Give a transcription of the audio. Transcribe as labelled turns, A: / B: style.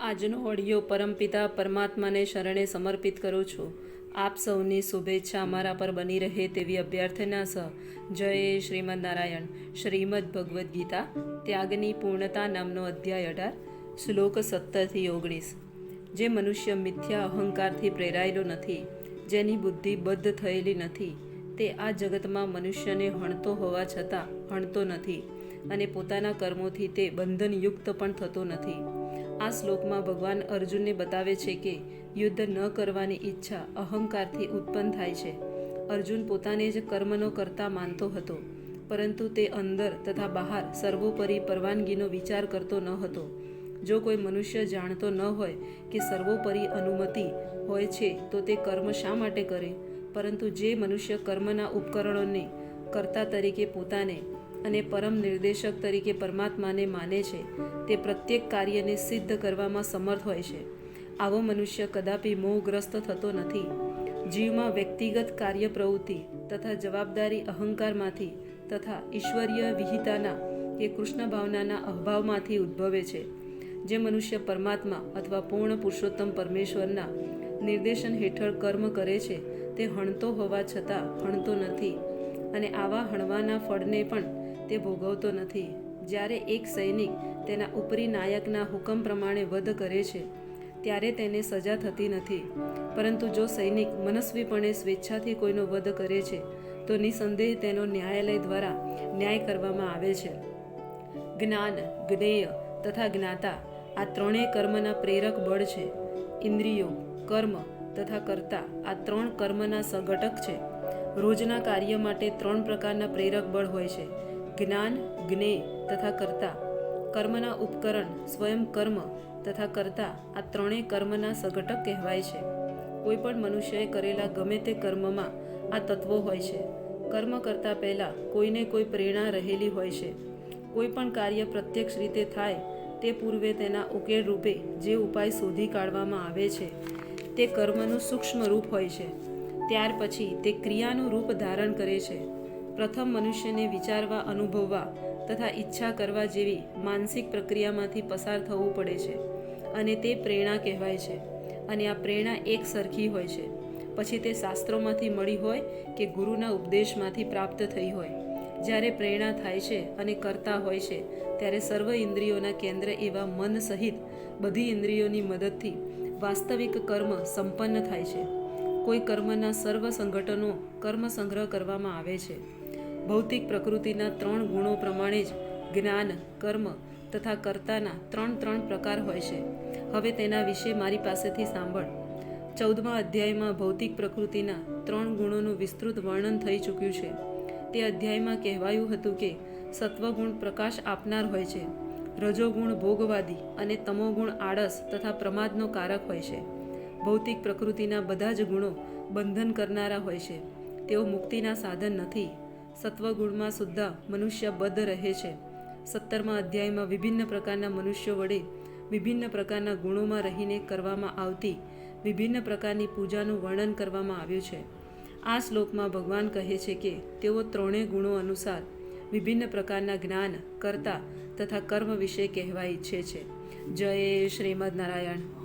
A: આજનો ઓડિયો પરમપિતા પરમાત્માને શરણે સમર્પિત કરું છું. આપ સૌની શુભેચ્છા અમારા પર બની રહે તેવી અભ્યર્થના સહ જય શ્રીમદ નારાયણ. શ્રીમદ ભગવદ્ ગીતા, ત્યાગની પૂર્ણતા નામનો અધ્યાય અઢાર, શ્લોક સત્તરથી ઓગણીસ. જે મનુષ્ય મિથ્યા અહંકારથી પ્રેરાયેલો નથી, જેની બુદ્ધિ બદ્ધ થયેલી નથી, તે આ જગતમાં મનુષ્યને હણતો હોવા છતાં હણતો નથી અને પોતાના કર્મોથી તે બંધનયુક્ત પણ થતો નથી. આ શ્લોકમાં ભગવાન અર્જુનને બતાવે છે કે યુદ્ધ ન કરવાની ઈચ્છા અહંકારથી ઉત્પન્ન થાય છે. અર્જુન પોતાને જ કર્મનો કરતા માનતો હતો, પરંતુ તે અંદર તથા બહાર સર્વોપરી પરવાનગીનો વિચાર કરતો ન હતો. જો કોઈ મનુષ્ય જાણતો ન હોય કે સર્વોપરી અનુમતિ હોય છે, તો તે કર્મ શા માટે કરે? પરંતુ જે મનુષ્ય કર્મના ઉપકરણોને કર્તા તરીકે પોતાને અને પરમ નિર્દેશક તરીકે પરમાત્માને માને છે, તે પ્રત્યેક કાર્યને સિદ્ધ કરવામાં સમર્થ હોય છે. આવો મનુષ્ય કદાપી મોહગ્રસ્ત થતો નથી. જીવમાં વ્યક્તિગત કાર્ય પ્રવૃત્તિ તથા જવાબદારી અહંકારમાંથી તથા ઈશ્વરીય વિહિતાના કે કૃષ્ણ ભાવનાના અભાવમાંથી ઉદ્ભવે છે. જે મનુષ્ય પરમાત્મા અથવા પૂર્ણ પુરુષોત્તમ પરમેશ્વરના નિર્દેશન હેઠળ કર્મ કરે છે, તે હણતો હોવા છતાં હણતો નથી. અને આવા હણવાના ફળને પણ તે ભોગવતો નથી. જ્યારે એક સૈનિક તેના ઉપરી નાયકના હુકમ પ્રમાણે વધ કરે છે, ત્યારે તેને સજા થતી નથી. પરંતુ જો સૈનિક મનસ્વીપણે સ્વેચ્છાથી કોઈનો વધ કરે છે, તો નિસંદેહ તેનો ન્યાયાલય દ્વારા ન્યાય કરવામાં આવે છે. જ્ઞાન, જ્ઞેય તથા જ્ઞાતા આ ત્રણેય કર્મના પ્રેરક બળ છે. ઇન્દ્રિયો, કર્મ તથા કર્તા આ ત્રણ કર્મના સઘટક છે. રોજના કાર્ય માટે ત્રણ પ્રકારના પ્રેરક બળ હોય છે. જ્ઞાન જ્ઞે તથા કર્તા. કર્મના ઉપકરણ સ્વયં કર્મ તથા કર્તા આ ત્રણેય કર્મના સઘટક કહેવાય છે. કોઈ પણ મનુષ્યએ કરેલા ગમે તે કર્મમાં આ તત્વો હોય છે. કર્મ કરતા પહેલાં કોઈને કોઈ પ્રેરણા રહેલી હોય છે. કોઈ પણ કાર્ય પ્રત્યક્ષ રીતે થાય તે પૂર્વે તેના ઉકેલ રૂપે જે ઉપાય શોધી કાઢવામાં આવે છે, તે કર્મનું સૂક્ષ્મ રૂપ હોય છે. ત્યાર પછી તે ક્રિયાનું રૂપ ધારણ કરે છે. પ્રથમ મનુષ્યને વિચારવા, અનુભવવા તથા ઈચ્છા કરવા જેવી માનસિક પ્રક્રિયામાંથી પસાર થવું પડે છે અને તે પ્રેરણા કહેવાય છે. અને આ પ્રેરણા એક સરખી હોય છે. પછી તે શાસ્ત્રોમાંથી મળી હોય કે ગુરુના ઉપદેશમાંથી પ્રાપ્ત થઈ હોય. જ્યારે પ્રેરણા થાય છે અને કરતા હોય છે, ત્યારે સર્વ ઇન્દ્રિયોના કેન્દ્ર એવા મન સહિત બધી ઇન્દ્રિયોની મદદથી વાસ્તવિક કર્મ સંપન્ન થાય છે. કોઈ કર્મના સર્વ સંગઠનો કર્મ સંગ્રહ કરવામાં આવે છે. ભૌતિક પ્રકૃતિના ત્રણ ગુણો પ્રમાણે જ જ્ઞાન, કર્મ તથા કર્તાના ત્રણ ત્રણ પ્રકાર હોય છે. હવે તેના વિશે મારી પાસેથી સાંભળ. ચૌદમા અધ્યાયમાં ભૌતિક પ્રકૃતિના ત્રણ ગુણોનું વિસ્તૃત વર્ણન થઈ ચૂક્યું છે. તે અધ્યાયમાં કહેવાયું હતું કે સત્વગુણ પ્રકાશ આપનાર હોય છે. રજોગુણ ભોગવાદી અને તમોગુણ આળસ તથા પ્રમાદનો કારક હોય છે. ભૌતિક પ્રકૃતિના બધા જ ગુણો બંધન કરનારા હોય છે. તેઓ મુક્તિના સાધન નથી. સત્વગુણમાં સુદ્ધા મનુષ્ય બદ્ધ રહે છે. સત્તરમા અધ્યાયમાં વિભિન્ન પ્રકારના મનુષ્યો વડે વિભિન્ન પ્રકારના ગુણોમાં રહીને કરવામાં આવતી વિભિન્ન પ્રકારની પૂજાનું વર્ણન કરવામાં આવ્યું છે. આ શ્લોકમાં ભગવાન કહે છે કે તેઓ ત્રણેય ગુણો અનુસાર વિભિન્ન પ્રકારના જ્ઞાન, કરતા તથા કર્મ વિશે કહેવા ઈચ્છે છે. જય શ્રીમદ નારાયણ.